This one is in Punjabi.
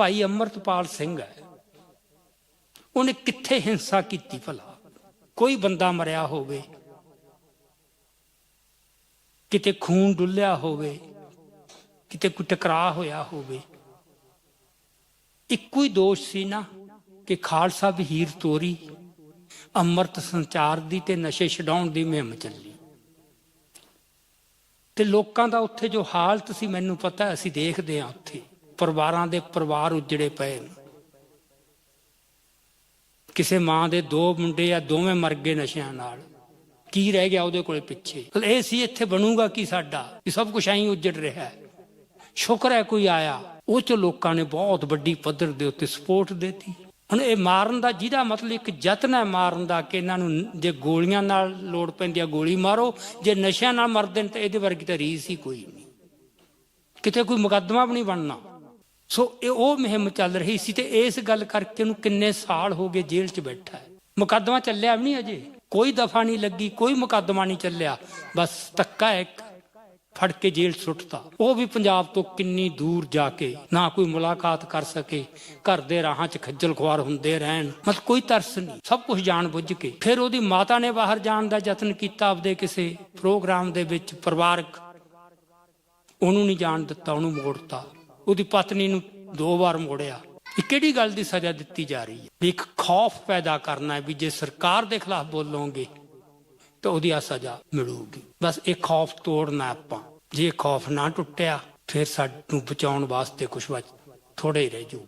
ਭਾਈ ਅਮਰਤਪਾਲ ਸਿੰਘ ਹੈ। ਉਹਨੇ ਕਿੱਥੇ ਹਿੰਸਾ ਕੀਤੀ ਭਲਾ? ਕੋਈ ਬੰਦਾ ਮਰਿਆ ਹੋਵੇ, ਕਿਤੇ ਖੂਨ ਡੁੱਲਿਆ ਹੋਵੇ, ਕਿਤੇ ਕੋਈ ਟਕਰਾਅ ਹੋਇਆ ਹੋਵੇ, ਇੱਕੋ ਹੀ ਦੋਸ਼ ਸੀ ਨਾ ਕਿ ਖਾਲਸਾ ਵਹੀਰ ਤੋਰੀ ਅੰਮ੍ਰਿਤ ਸੰਚਾਰ ਦੀ ਤੇ ਨਸ਼ੇ ਛਡਾਉਣ ਦੀ ਮਹਿੰਮ ਚੱਲੀ। ਤੇ ਲੋਕਾਂ ਦਾ ਉੱਥੇ ਜੋ ਹਾਲਤ ਸੀ, ਮੈਨੂੰ ਪਤਾ, ਅਸੀਂ ਦੇਖਦੇ ਹਾਂ ਉੱਥੇ। ਪਰਿਵਾਰਾਂ ਦੇ ਪਰਿਵਾਰ ਉਜੜੇ ਪਏ ਨੇ। ਕਿਸੇ ਮਾਂ ਦੇ ਦੋ ਮੁੰਡੇ ਆ ਦੋਵੇਂ ਮਰ ਗਏ ਨਸ਼ਿਆਂ ਨਾਲ। ਕੀ ਰਹਿ ਗਿਆ ਉਹਦੇ ਕੋਲੇ ਪਿੱਛੇ? ਇਹ ਸੀ ਇੱਥੇ ਬਣੂਗਾ ਕੀ ਸਾਡਾ? ਇਹ ਸਭ ਕੁਝ ਐਂ ਉਜੜ ਰਿਹਾ ਹੈ। ਸ਼ੁਕਰ ਹੈ ਕੋਈ ਆਇਆ। ਉਹ ਚ ਲੋਕਾਂ ਨੇ ਬਹੁਤ ਵੱਡੀ ਪੱਧਰ ਦੇ ਉੱਤੇ ਸਪੋਰਟ ਦਿੱਤੀ। ਹੁਣ ਇਹ ਮਾਰਨ ਦਾ ਜਿਹਦਾ ਮਤਲਬ ਇੱਕ ਯਤਨ ਹੈ ਮਾਰਨ ਦਾ ਕਿ ਇਹਨਾਂ ਨੂੰ ਜੇ ਗੋਲੀਆਂ ਨਾਲ ਲੋੜ ਪੈਂਦੀ ਆ ਗੋਲੀ ਮਾਰੋ, ਜੇ ਨਸ਼ਿਆਂ ਨਾਲ ਮਰਦੇ ਨੇ ਤਾਂ ਇਹਦੇ ਵਰਗੀ ਤਾਂ ਰੀਸ ਹੀ ਕੋਈ ਨਹੀਂ। ਕਿਤੇ ਕੋਈ ਮੁਕੱਦਮਾ ਵੀ ਨਹੀਂ ਬਣਨਾ। ਸੋ ਇਹ ਉਹ ਮੁਹਿੰਮ ਚੱਲ ਰਹੀ ਸੀ ਤੇ ਇਸ ਗੱਲ ਕਰਕੇ ਉਹਨੂੰ ਕਿੰਨੇ ਸਾਲ ਹੋ ਗਏ ਜੇਲ੍ਹ 'ਚ ਬੈਠਾ ਹੈ। ਮੁਕੱਦਮਾ ਚੱਲਿਆ ਵੀ ਨਹੀਂ ਅਜੇ। ਕੋਈ ਦਫਾ ਨਹੀਂ ਲੱਗੀ, ਕੋਈ ਮੁਕੱਦਮਾ ਨਹੀਂ ਚੱਲਿਆ। ਬਸ ਧੱਕਾ ਇੱਕ, ਫੜ ਕੇ ਜੇਲ੍ਹ ਸੁੱਟਤਾ। ਉਹ ਵੀ ਪੰਜਾਬ ਤੋਂ ਕਿੰਨੀ ਦੂਰ ਜਾ ਕੇ ਨਾ ਕੋਈ ਮੁਲਾਕਾਤ ਕਰ ਸਕੇ, ਘਰ ਦੇ ਰਾਹਾਂ 'ਚ ਖੱਜਲ ਖੁਆਰ ਹੁੰਦੇ ਰਹਿਣ। ਮਤਲਬ ਕੋਈ ਤਰਸ ਨਹੀਂ, ਸਭ ਕੁਝ ਜਾਣ ਬੁੱਝ ਕੇ। ਫਿਰ ਉਹਦੀ ਮਾਤਾ ਨੇ ਬਾਹਰ ਜਾਣ ਦਾ ਯਤਨ ਕੀਤਾ ਆਪਦੇ ਕਿਸੇ ਪ੍ਰੋਗਰਾਮ ਦੇ ਵਿੱਚ ਪਰਿਵਾਰਕ। ਉਹਨੂੰ ਨਹੀਂ ਜਾਣ ਦਿੱਤਾ, ਉਹਨੂੰ ਮੋੜਤਾ। ਉਹਦੀ ਪਤਨੀ ਨੂੰ ਦੋ ਵਾਰ ਮੋੜਿਆ। ਇਹ ਕਿਹੜੀ ਗੱਲ ਦੀ ਸਜ਼ਾ ਦਿੱਤੀ ਜਾ ਰਹੀ ਹੈ? ਵੀ ਇੱਕ ਖੌਫ ਪੈਦਾ ਕਰਨਾ ਹੈ ਵੀ ਜੇ ਸਰਕਾਰ ਦੇ ਖਿਲਾਫ ਬੋਲੋਗੇ, ਤਾਂ ਉਹਦੀ ਆ ਸਜ਼ਾ ਮਿਲੂਗੀ। ਬਸ ਇਹ ਖੌਫ ਤੋੜਨਾ ਆਪਾਂ। ਜੇ ਇਹ ਖੌਫ ਨਾ ਟੁੱਟਿਆ, ਫਿਰ ਸਾਨੂੰ ਬਚਾਉਣ ਵਾਸਤੇ ਕੁਝ ਥੋੜਾ ਹੀ ਰਹਿ ਜਾਊਗਾ।